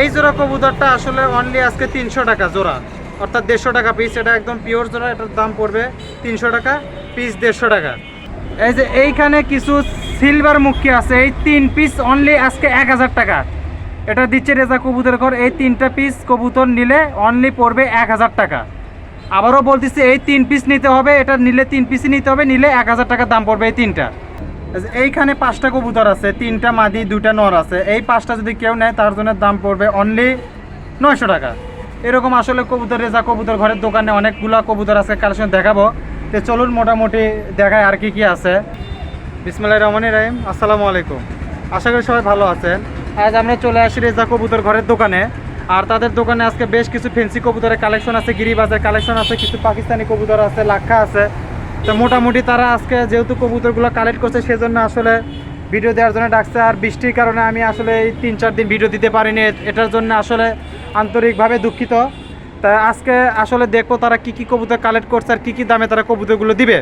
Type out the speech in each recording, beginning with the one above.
এই জোড়া কবুতরটা আসলে অনলি আজকে তিনশো টাকা জোড়া। অর্থাৎ দেড়শো টাকা পিস এটা একদম পিওর জোড়া, এটার দাম পড়বে তিনশো টাকা পিস দেড়শো টাকা। এই যে এইখানে কিছু সিলভার মুখী আছে, এই তিন পিস অনলি আজকে এক হাজার টাকা। এটা দিচ্ছে রেজা কবুতর ঘর, এই তিনটা পিস কবুতর নিলে অনলি পড়বে এক হাজার টাকা। আবারও বলতেছি, এই তিন পিস নিতে হবে, এটা নিলে তিন পিসই নিতে হবে, নিলে এক হাজার টাকা দাম পড়বে এই তিনটা। এইখানে পাঁচটা কবুতর আছে, তিনটা মাদি, দুইটা নর আছে। এই পাঁচটা যদি কেউ নেয়, তার জন্য দাম পড়বে অনলি নয়শো টাকা। এরকম আসলে কবুতর রেজা কবুতর ঘরের দোকানে অনেকগুলা কবুতর আছে, কালেকশন দেখাবো। তো চলুন মোটামুটি দেখায় আর কি কি আছে। বিসমুল্লাহ রহমান রাহিম, আসসালামু আলাইকুম। আশা করি সবাই ভালো আছেন। আজ আমরা চলে আসি রেজা কবুতর ঘরের দোকানে। আর তাদের দোকানে আজকে বেশ কিছু ফেন্সি কবুতরের কালেকশন আছে, গিরিবাজের কালেকশন আছে, কিছু পাকিস্তানি কবুতর আছে, লাক্ষা আছে। তো মোটামুটি তারা আজকে যেহেতু কবুতরগুলো কালেক্ট করছে, সেজন্য আসলে ভিডিও দেওয়ার জন্য ডাকছে। আর বৃষ্টির কারণে আমি আসলে এই তিন, চার দিন ভিডিও দিতে পারিনি। এটার জন্য আসলে আন্তরিকভাবে দুঃখিত। তা আজকে আসলে দেখব তারা কি কি কবুতর কালেক্ট করছে আর কী কী দামে তারা কবুতরগুলো দিবে।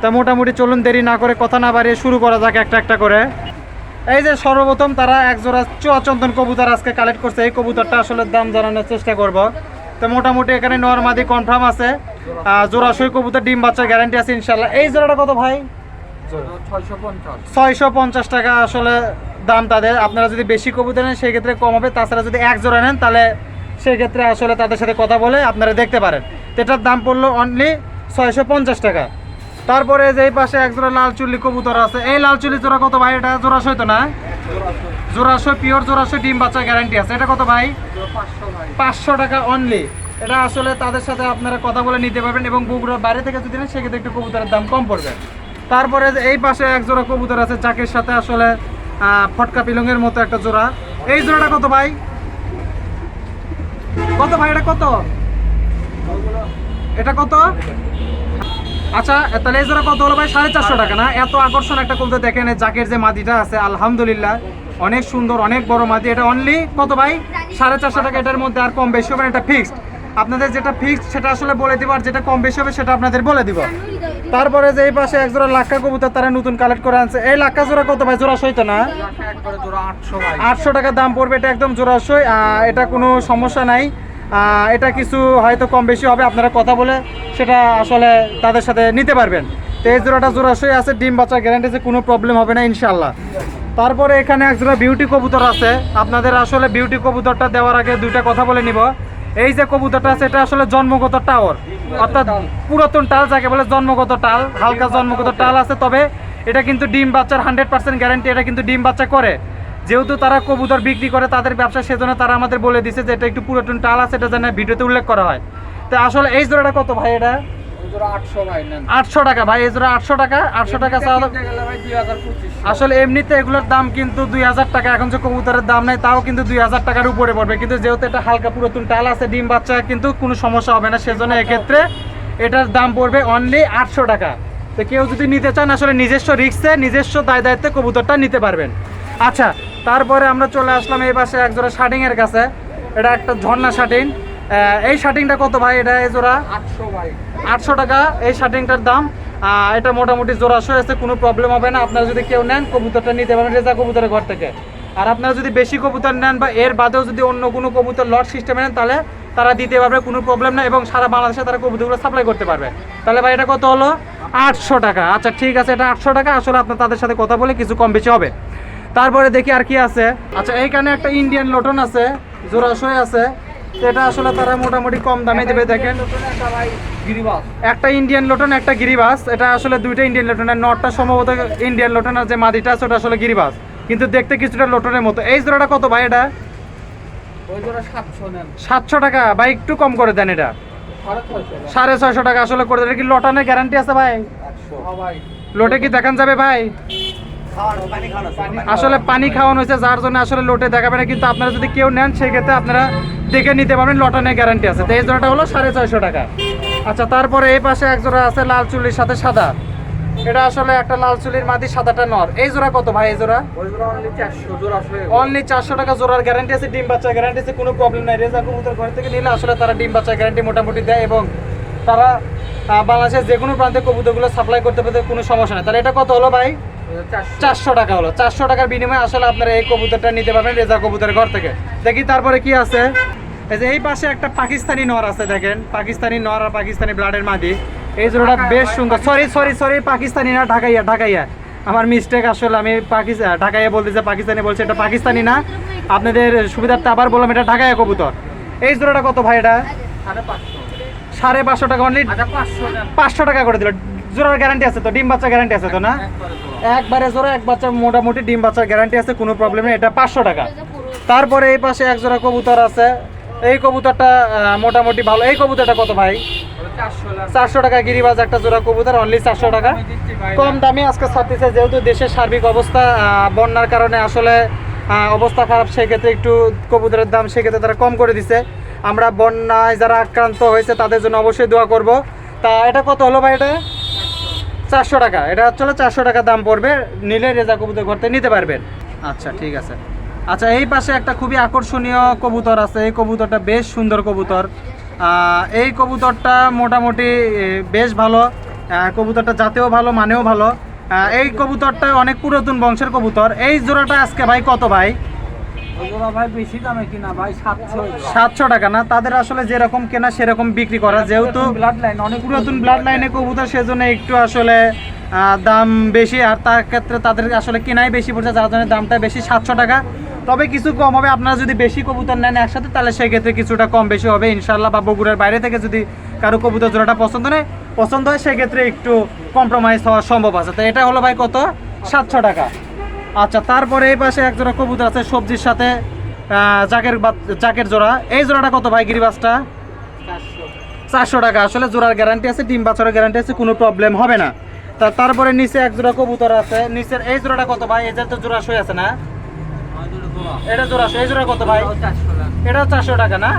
তা মোটামুটি চলুন দেরি না করে কথা না বাড়িয়ে শুরু করা যাক একটা একটা করে। এই যে সর্বপ্রথম তারা এক জোড়া চুয়াচন্দন কবুতর আজকে কালেক্ট করছে। এই কবুতরটা আসলে দাম জানানোর চেষ্টা করব। তো মোটামুটি এখানে নর্মাদি কনফার্ম আছে। জোড়াশই কবুতর, ডিম বাচ্চার গ্যারান্টি আছে ইনশাল্লাহ এই জোড়াটা কত ভাই? ছয়শো পঞ্চাশ টাকা আসলে দাম তাদের। আপনারা যদি বেশি কবুতর নেন সেই ক্ষেত্রে কম হবে। তাছাড়া যদি এক জোড়া নেন, তাহলে সেই ক্ষেত্রে আসলে তাদের সাথে কথা বলে আপনারা দেখতে পারেন। এটার দাম পড়ল অনলি ছয়শো পঞ্চাশ টাকা। তারপরে যে পাশে এক জোড়া লাল চুল্লি কবুতর আছে। এই লাল চুল্লি জোড়া কত ভাই? এটা জোড়াশয় তো না? জোড়াশয় পিওর জোড়াশয় ডিম বাচ্চা গ্যারান্টি আছে। এটা কত ভাই? পাঁচশো টাকা অনলি এটা আসলে তাদের সাথে আপনারা কথা বলে নিতে পারবেন এবং বগুড়ার বাইরে থেকে যদি নেন সেক্ষেত্রে একটু কবুতরের দাম কম পড়বে। তারপরে এই পাশে এক জোড়া কবুতর আছে চাকের সাথে আসলে ফটকা পিলংয়ের মতো একটা জোড়া। এই জোড়াটা কত ভাই? কত ভাই এটা কত? এটা কত? আচ্ছা তাহলে এই জোড়া কত হলো ভাই? সাড়ে চারশো টাকা না? এত আকর্ষণ একটা কবুতর দেখেন জাকের যে মাদিটা আছে আলহামদুলিল্লাহ। অনেক সুন্দর অনেক বড় মাদি এটা অনলি কত ভাই? সাড়ে চারশো টাকা এটার মধ্যে আর কম বেশি হবে না এটা ফিক্সড আপনাদের যেটা ফিক্সড সেটা আসলে বলে দিব আর যেটা কম বেশি হবে সেটা আপনাদের বলে দিব। তারপরে যে এই পাশে এক জোড়া লাক্কা কবুতর তারা নতুন কালেক্ট করে আনছে। এই লাক্কা জোড়া কত ভাই? জোড়া সইতো না? আটশো টাকা দাম পড়বে এটা একদম জোড়াশই আহ, এটা কোনো সমস্যা নাই। এটা কিছু হয়তো কম বেশি হবে আপনারা কথা বলে সেটা আসলে তাদের সাথে নিতে পারবেন। তো এই জোড়াটা জোড়াশই আছে ডিম বাচ্চা গ্যারান্টিতে কোনো প্রবলেম হবে না ইনশাল্লাহ তারপরে এখানে এক জোড়া বিউটি কবুতর আছে। আপনাদের আসলে বিউটি কবুতরটা দেওয়ার আগে দুইটা কথা বলে নিব। এই যে কবুতরটা আছে এটা আসলে জন্মগত টাওয়ার অর্থাৎ পুরাতন টাল যাকে বলে জন্মগত টাল হালকা জন্মগত টাল আছে। তবে এটা কিন্তু ডিম বাচ্চার হান্ড্রেড পার্সেন্ট গ্যারান্টি এটা কিন্তু ডিম বাচ্চা করে। যেহেতু তারা কবুতর বিক্রি করে তাদের ব্যবসা সেজন্য তারা আমাদের বলে দিছে যে এটা একটু পুরাতন টাল আছে এটা যেন ভিডিওতে উল্লেখ করা হয়। তো আসলে এই জোড়াটা কত ভাই এটা? আটশো টাকা ভাই এই জোড়া আটশো টাকা আটশো টাকা আসলে এমনিতে এগুলোর দাম কিন্তু দুই হাজার টাকা এখন যে কবুতরের দাম নেই তাও কিন্তু দুই হাজার টাকার উপরে পড়বে। কিন্তু যেহেতু এটা হালকা পুরাতন টাল আছে ডিম বাচ্চা কিন্তু কোনো সমস্যা হবে না সেজন্য এক্ষেত্রে এটার দাম পড়বে অনলি আটশো টাকা। তো কেউ যদি নিতে চান আসলে নিজস্ব রিক্সে নিজস্ব দায় দায়িত্বে কবুতরটা নিতে পারবেন। আচ্ছা তারপরে আমরা চলে আসলাম এই পাশে এক জোড়া শার্টিংয়ের কাছে। এটা একটা ঝর্ণা শার্টিং। এই শার্টিংটা কত ভাই এটা এই জোড়া? আটশো টাকা এই শার্টিংটার দাম। এটা মোটামুটি জোড়াশো আছে কোনো প্রবলেম হবে না। আপনারা যদি কেউ নেন কবুতরটা নিতে পারেন রেজা কবুতরের ঘর থেকে। আর আপনারা যদি বেশি কবুতর নেন বা এর বাদেও যদি অন্য কোনো কবুতর লট সিস্টেমে নেন তাহলে তারা দিতে পারবে কোনো প্রবলেম না এবং সারা বাংলাদেশে তারা কবুতরগুলো সাপ্লাই করতে পারবে। তাহলে ভাই এটা কত হলো? আটশো টাকা। আচ্ছা ঠিক আছে এটা আটশো টাকা। আসলে আপনার তাদের সাথে কথা বলে কিছু কম বেশি হবে। তারপরে দেখি আর কি আছে। আচ্ছা এইখানে একটা ইন্ডিয়ান লটন আছে জোড়াশোই আছে। এটা আসলে তারা মোটামুটি কম দামে দেবে দেখেন। একটা ইন্ডিয়ান লোটন একটা গিরিবাস। এটা আসলে দুইটা ইন্ডিয়ান লোটন আর নটটা সম্ভবত ইন্ডিয়ান লোটন আর যে মাদিটা আছে ওটা আসলে গিরিবাস। কিন্তু দেখতে কিছুটা লোটনের মতো। এই জোড়াটা কত ভাই এটা? সাতশো টাকা। ভাই একটু কম করে দেন এটা। সাড়ে ছয়শো টাকা আসলে করে দেন। কি লটনের গ্যারান্টি আছে ভাই? লোটে কি দেখান যাবে ভাই? আসলে পানি খাওয়ানো হয়েছে যার জন্য আসলে লোটে দেখাবে না কিন্তু আপনারা যদি কেউ নেন সেক্ষেত্রে আপনারা দেখে নিতে পারবেন লটনের গ্যারান্টি আছে। তো এই জোড়াটা হলো সাড়ে ছয়শো টাকা। আচ্ছা তারপরে এই পাশে এক জোড়া আছে লাল চুলির সাথে সাদা। এটা আসলে একটা লাল চুলির মাদি সাদাটা নর। এই জোড়া কত ভাই এই জোড়া? অনলি চারশো টাকা জোড়ার গ্যারান্টি আছে ডিম বাচ্চা গ্যারান্টি আছে কোনো প্রবলেম নাই। রেজা কবুতর ঘর থেকে নিলে আসলে তারা ডিম বাচ্চা গ্যারান্টি মোটামুটি দেয় এবং তারা বাংলাদেশের যে কোনো প্রান্তে কবুতরগুলো সাপ্লাই করতে পারতে কোনো সমস্যা নেই। তাহলে এটা কত হলো ভাই? চারশো। টাকা হলো। চারশো টাকার বিনিময়ে আসলে আপনারা এই কবুতরটা নিতে পারবেন রেজা কবুতরের ঘর থেকে। দেখি তারপরে কি আছে? এই যে এই পাশে একটা পাকিস্তানি নর আছে দেখেন। পাকিস্তানি নর আর পাকিস্তানি ব্লাডের মাদি। এই জোড়াটা বেশ সুন্দর। সরি সরি সরি পাকিস্তানি না ঢাকাইয়া ঢাকাইয়া। আমার মিস্টেক আসলে আমি পাকিস্তান ঢাকাইয়া বলতেছে পাকিস্তানি বলছে এটা পাকিস্তানি না। আপনাদের সুবিধার্থে আবার বললাম এটা ঢাকাইয়া কবুতর। এই জোড়াটা কত ভাই এটা? সাড়ে পাঁচশো টাকা অনলি পাঁচশো টাকা করে দিল। জোড়ার গ্যারান্টি আছে তো? ডিম বাচ্চা গ্যারান্টি আছে তো না? একবারে জোড়া, এক বাচ্চা মোটামুটি ডিম বাচ্চার গ্যারান্টি আছে, কোনো প্রবলেম নেই। এটা পাঁচশো টাকা। তারপরে এই পাশে এক জোড়া কবুতর আছে। এই কবুতরটা মোটামুটি ভালো। এই কবুতরটা কত ভাই? চারশো টাকা গিরিবাজ একটা জোড়া কবুতর অনলি চারশো টাকা। কম দামে আজকে ছাড়তেছে, যেহেতু দেশের সার্বিক অবস্থা বন্যার কারণে আসলে অবস্থা খারাপ, সেক্ষেত্রে একটু কবুতরের দাম সেক্ষেত্রে তারা কম করে দিছে। আমরা বন্যায় যারা আক্রান্ত হয়েছে, তাদের জন্য অবশ্যই দোয়া করব। তা এটা কত হলো ভাই এটা? চারশো টাকা। এটা হচ্ছে চারশো টাকা দাম পড়বে। নিলে রেজা কবুতর করতে নিতে পারবেন। আচ্ছা ঠিক আছে। আচ্ছা এই পাশে একটা খুবই আকর্ষণীয় কবুতর আছে। এই কবুতরটা বেশ সুন্দর কবুতর। এই কবুতরটা মোটামুটি বেশ ভালো। কবুতরটা জাতেও ভালো, মানেও ভালো। এই কবুতরটা অনেক পুরাতন বংশের কবুতর। এই জোড়াটা আজকে ভাই কত ভাই? সাতশো। টাকা না? তাদের আসলে যেরকম কেনা সেরকম বিক্রি করা। যেহেতু ব্লাড লাইন অনেক পুরাতন ব্লাড লাইনে কবুতর সেজন্য একটু আসলে দাম বেশি। আর তার ক্ষেত্রে তাদের আসলে কেনাই বেশি পড়ছে যার জন্য দামটা বেশি সাতশো টাকা। তবে কিছু কম হবে। আপনারা যদি বেশি কবুতর নেন একসাথে তাহলে সেই ক্ষেত্রে কিছুটা কম বেশি হবে। ইনশাল্লাহ বা বগুড়ার বাইরে থেকে যদি কারও কবুতর জোড়াটা পছন্দ নেই পছন্দ হয় সেক্ষেত্রে একটু কম্প্রোমাইজ হওয়া সম্ভব আছে। তো এটা হলো ভাই কত? সাতশো টাকা। আচ্ছা তারপরে এই পাশে এক জোড়া কবুতর আছে সবজির সাথে জাকের জাকের জোড়া। এই জোড়াটা কত ভাই গিরিবাসটা চারশো টাকা। আসলে জোড়ার গ্যারান্টি আছে ডিম বাচ্চার গ্যারান্টি আছে কোনো প্রবলেম হবে না। তা তারপরে নিচে এক জোড়া কবুতর আছে। নিচের এই জোড়াটা কত ভাই? এদের তো জোড়া সই আছে না? এটা জোড়া এই জোড়া কত ভাই? এটা চারশো টাকা না?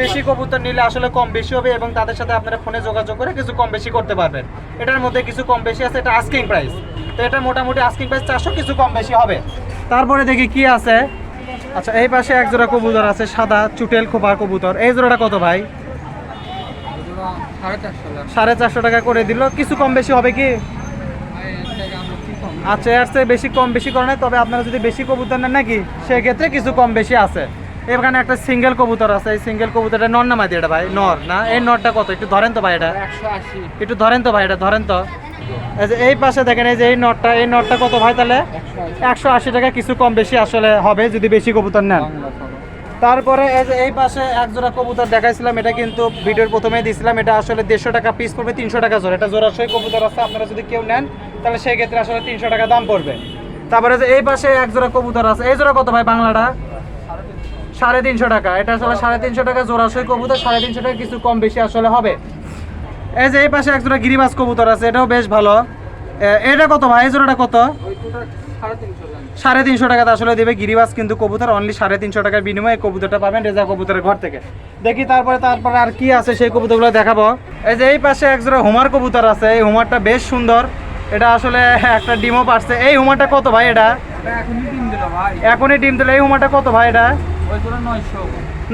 বেশি কবুতর নিলে আসলে কম বেশি হবে এবং তাদের সাথে আপনারা ফোনে যোগাযোগ করে কিছু কম বেশি করতে পারবেন। এটার মধ্যে কিছু কম বেশি আছে, এটা আস্কিং প্রাইস তো এটা মোটামুটি আস্কিং প্রাইস চারশো কিছু কম বেশি হবে। তারপরে দেখি কি আছে। আচ্ছা এই পাশে এক জোড়া কবুতর আছে, সাদা চুটেল খোপা কবুতর। এই জোড়াটা কত ভাই? সাড়ে চারশো টাকা করে দিল। কিছু কম বেশি হবে কি? আচ্ছা এর চেয়ে বেশি কম বেশি করে নাই, তবে আপনারা যদি বেশি কবুতর নেন নাকি, সেক্ষেত্রে কিছু কম বেশি আছে। এখানে একটা সিঙ্গেল কবুতর আছে এই সিঙ্গেল কবুতরটা নর না মাদি এটা ভাই নর না? এই নরটা কত? একটু ধরেন তো ভাই এটা। একটু ধরেন তো ভাই এটা ধরেন তো। এই যে এই পাশে দেখেন এই যে এই নটটা এই নটটা কত ভাই তাহলে? একশো আশি। টাকা কিছু কম বেশি আসলে হবে যদি বেশি কবুতর নেন। তারপরে এই যে এই পাশে এক জোড়া কবুতর দেখাইছিলাম এটা কিন্তু ভিডিওর প্রথমেই দিয়েছিলাম এটা আসলে দেড়শো টাকা পিস পড়বে তিনশো টাকা জোড়া। এটা জোড়া সই কবুতর আছে আপনারা যদি কেউ নেন তাহলে সেই ক্ষেত্রে আসলে তিনশো টাকা দাম পড়বে। তারপরে যে এই পাশে এক জোড়া কবুতর আছে এই জোড়া কত ভাই বাংলাটা? সাড়ে তিনশো টাকা। এটা আসলে সাড়ে তিনশো টাকা জোড়া সই কবুতর সাড়ে তিনশো টাকা কিছু কম বেশি আসলে হবে। এই যে এই পাশে এক জোড়া গিরিবাজ কবুতর আছে এটাও বেশ ভালো। এটা কত ভাই? এই জোড়াটা কত? সাড়ে তিনশো টাকা টাকাতে আসলে দেবে গিরিবাস কিন্তু কবুতর অনলি সাড়ে তিনশো টাকার বিনিময়ে কবুতরটা পাবেন রেজা কবুতরের ঘর থেকে। দেখি তারপরে তারপরে আর কি আছে সেই কবুতরগুলো দেখাবো। এই যে এই পাশে এক জোড়া হুমার কবুতর আছে এই হুমারটা বেশ সুন্দর। এটা আসলে একটা ডিমও পারছে। এই হুমারটা কত ভাই এটা? এখনই ডিম দিলে। এই হুমারটা কত ভাই এটা?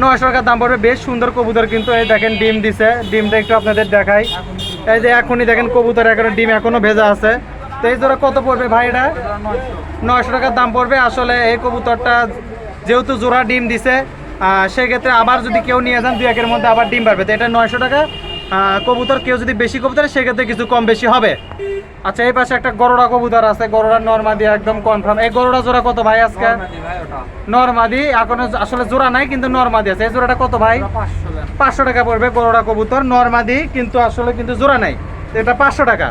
নয়শো। টাকার দাম পড়বে। বেশ সুন্দর কবুতর কিন্তু এই দেখেন ডিম দিছে। ডিমটা একটু আপনাদের দেখাই। এই যে এখনই দেখেন কবুতর এখনও ডিম এখনও ভেজা আছে। তো এই জোড়া কত পড়বে ভাই এটা? এটা নয়শো। টাকার দাম পড়বে। আসলে এই কবুতরটা যেহেতু জোড়া ডিম দিছে সেক্ষেত্রে আবার যদি কেউ নিয়ে যান দুই একের মধ্যে আবার ডিম পারবে তো এটা নয়শো টাকা কবুতর কেউ যদি বেশি কবুতর সেক্ষেত্রে কিছু কম বেশি হবে। আচ্ছা এই পাশে একটা গরোড়া কবুতর আছে গরোড়া নর্মাদি একদম কনফার্ম এই গরোড়া জোড়া কত ভাই আজকে? নর্মাদি ওটা। আসলে জোড়া নাই কিন্তু নর্মাদি আছে। এই জোড়াটা কত ভাই? পাঁচশো টাকা। পড়বে গরোড়া কবুতর নর্মাদি কিন্তু আসলে কিন্তু জোড়া নাই। এটা পাঁচশো টাকা।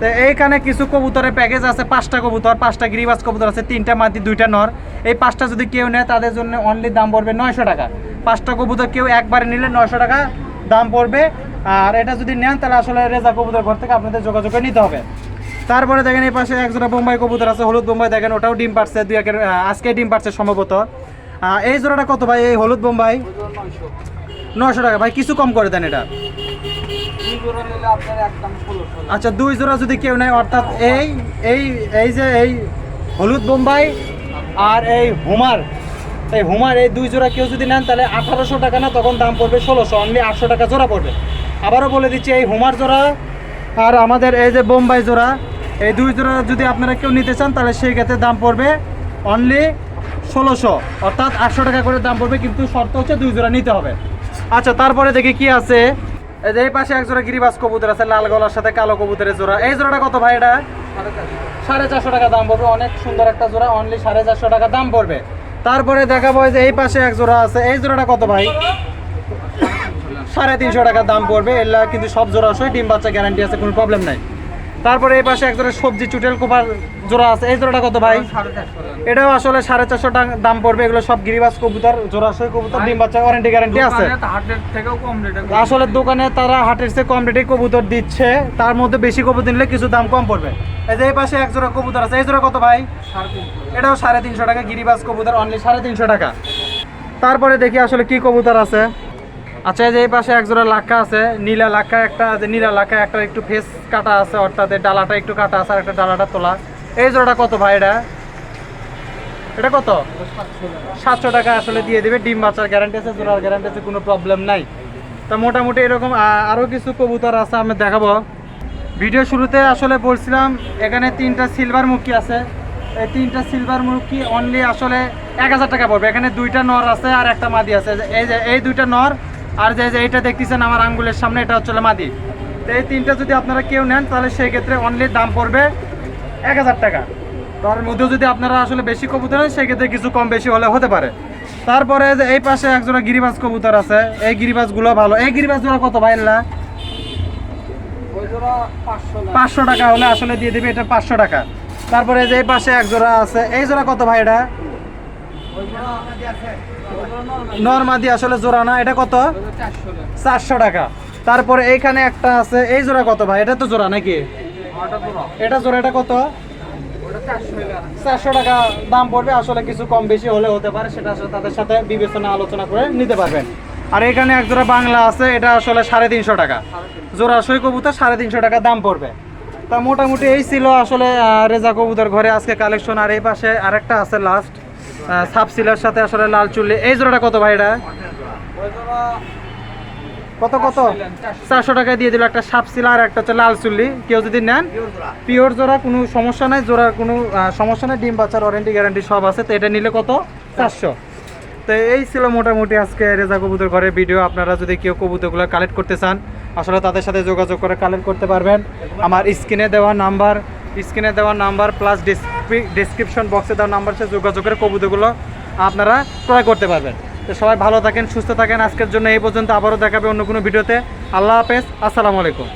তো এইখানে কিছু কবুতরের প্যাকেজ আছে পাঁচটা কবুতর পাঁচটা গিরিবাজ কবুতর আছে তিনটা মাদি দুইটা নর। এই পাঁচটা যদি কেউ নেয় তাদের জন্য অনলি দাম পড়বে নয়শো টাকা। পাঁচটা কবুতর কেউ একবারে নিলে নয়শো টাকা দাম পড়বে। আর এটা যদি নেন, তাহলে আসলে রেজা কবুতর ঘর থেকে আপনাদের যোগাযোগ নিতে হবে। তারপরে দেখেন এই পাশে একজোড়া বোম্বাই কবুতর আছে, হলুদ বোম্বাই দেখেন, ওটাও ডিম পারছে দুই একের আজকে ডিম পারছে সম্ভবত। এই জোড়াটা কত ভাই? এই হলুদ বোম্বাই? নয়শো টাকা। ভাই, কিছু কম করে দেন এটা। আচ্ছা দুই জোড়া যদি কেউ নেয়, অর্থাৎ এই এই এই যে এই হলুদ বোম্বাই আর এই হুমার এই হুমার এই দুই জোড়া কেউ যদি নেন তাহলে আঠারোশো টাকা না, তখন দাম পড়বে ষোলোশো অনলি আটশো টাকা জোড়া পড়বে। আবারও বলে দিচ্ছি, এই হুমার জোড়া আর আমাদের এই যে বোম্বাই জোড়া, এই দুই জোড়া যদি আপনারা কেউ নিতে চান, তাহলে সেই ক্ষেত্রে দাম পড়বে অনলি ষোলোশো, অর্থাৎ আটশো টাকা করে দাম পড়বে, কিন্তু শর্ত হচ্ছে দুই জোড়া নিতে হবে। আচ্ছা তারপরে দেখি কি আছে। এই যে এই পাশে এক জোড়া গিরিবাস কবুতর আছে, লাল গলার সাথে কালো কবুতরের জোড়া। এই জোড়াটা কত ভাই এটা? সাড়ে চারশো টাকা দাম পড়বে, অনেক সুন্দর একটা জোড়া অনলি সাড়ে চারশো টাকা দাম পড়বে। তারপরে দেখাবো যে এই পাশে এক জোড়া আছে। এই জোড়াটা কত ভাই? সাড়ে তিনশো টাকা দাম পড়বে। এগুলা কিন্তু সব জোড়া সই, ডিম বাচ্চা গ্যারান্টি আছে, কোনো প্রবলেম নাই। তারপরে এই পাশে এক জোড়া সবজি চুটেল কোপার জোড়া আছে। এই জোড়াটা কত ভাই? এটাও আসলে সাড়ে চারশো টাকা দাম পড়বে। এগুলো সব গিরিবাস কবুতর জোড়াশয় কবুতর ডিম বাচ্চা ওয়ারেন্টি গ্যারান্টি আছে। আসলে দোকানে তারা হাটের চেয়ে কম রেটে কবুতর দিচ্ছে। তার মধ্যে বেশি কবুতর নিলে কিছু দাম কম পড়বে। এই যে এই পাশে এক জোড়া কবুতর আছে। এই জোড়া কত ভাই? এটাও সাড়ে তিনশো টাকা গিরিবাস কবুতর অনলি সাড়ে তিনশো টাকা। তারপরে দেখি আসলে কি কবুতর আছে। আচ্ছা এই যে এই পাশে এক জোড়া লাক্কা আছে, নীলা লাক্কা একটা নীলা লাক্কা একটা একটু ফেস কাটা আছে, অর্থাৎ ডালাটা একটু কাটা আছে আর একটা ডালাটা তোলা। এই জোড়াটা কত ভাই এটা? এটা কত? সাতশো টাকা আসলে দিয়ে দেবে, ডিম বাচ্চার গ্যারান্টি আছে, জোড়ার গ্যারান্টি আছে, কোনো প্রবলেম নাই। তা মোটামুটি এরকম আরও কিছু কবুতর আছে, আমি দেখাবো। ভিডিও শুরুতে আসলে বলছিলাম, এখানে তিনটা সিলভার মুখী আছে। এই তিনটা সিলভার মুখী অনলি আসলে এক হাজার টাকা পড়বে। এখানে দুইটা নর আছে আর একটা মাদি আছে। এই যে, এই দুইটা নর আর যে যে এইটা দেখতেছেন আমার আঙ্গুলের সামনে এটা হচ্ছে মাদি। তো এই তিনটা যদি আপনারা কেউ নেন তাহলে সেই ক্ষেত্রে অনলি দাম পড়বে এক হাজার টাকা। তার মধ্যেও যদি আপনারা আসলে বেশি কবুতর নেন সেক্ষেত্রে কিছু কম বেশি হলে হতে পারে। তারপরে যে এই পাশে একজোড়া গিরিবাজ কবুতর আছে। এই গিরিবাজগুলো ভালো। এই গিরিবাজ জোড়া কত ভাই না পাঁচশো টাকা পাঁচশো টাকা হলে আসলে দিয়ে দেবে এটা পাঁচশো টাকা। তারপরে যে এই পাশে এক জোড়া আছে। এই জোড়া কত ভাই এটা ওই জোড়া ওই জোড়া normal। নর্মাদি আসলে জোড়া না, এটা কত? চারশো টাকা। তারপরে এইখানে একটা আছে, এই জোড়া কত ভাই? এটা তো জোড়া নাকি? এটা জোড়া, এটা কত? চারশো টাকা দাম পড়বে, আসলে কিছু কম বেশি হলে হতে পারে, সেটা আসলে তাদের সাথে বিবেচনা, আলোচনা করে নিতে পারবেন। আর এখানে এক জোড়া বাংলা আছে, এটা আসলে সাড়ে তিনশো টাকা। জোড়া সই কবুতর সাড়ে তিনশো টাকা দাম পড়বে। তা মোটামুটি এই ছিল আসলে রেজা কবুতর ঘরে আজকে কালেকশন আর এই পাশে আরেকটা আছে লাস্ট সাব সিলার সাথে আসলে লাল চুল্লি। এই জোড়াটা কত ভাই এটা? কত কত? চারশো টাকায় দিয়ে দিল একটা সাপ সিলা আর একটা হচ্ছে লাল চুল্লি। কেউ যদি নেন, পিওর জোড়া, কোনো সমস্যা নাই। জোড়া কোনো সমস্যা নাই। ডিম, বাচ্চার ওয়ারেন্টি গ্যারান্টি সব আছে। তো এটা নিলে কত? চারশো। তো এই ছিল মোটামুটি আজকে রেজা কবুতর ঘরের ভিডিও আপনারা যদি কেউ কবুতরগুলো কালেক্ট করতে চান, আসলে তাদের সাথে যোগাযোগ করে কালেক্ট করতে পারবেন। আমার স্ক্রিনে দেওয়া নাম্বার স্ক্রিনে দেওয়া নাম্বার প্লাস ডিসক্রিপশন বক্সে দেওয়া নাম্বার সে যোগাযোগের কবুতরগুলো আপনারা ক্রয় করতে পারবেন। তো সবাই ভালো থাকেন, সুস্থ থাকেন। আজকের জন্য এই পর্যন্ত আবারও দেখাবে অন্য কোনো ভিডিওতে। আল্লাহ হাফেজ, আসসালামু আলাইকুম।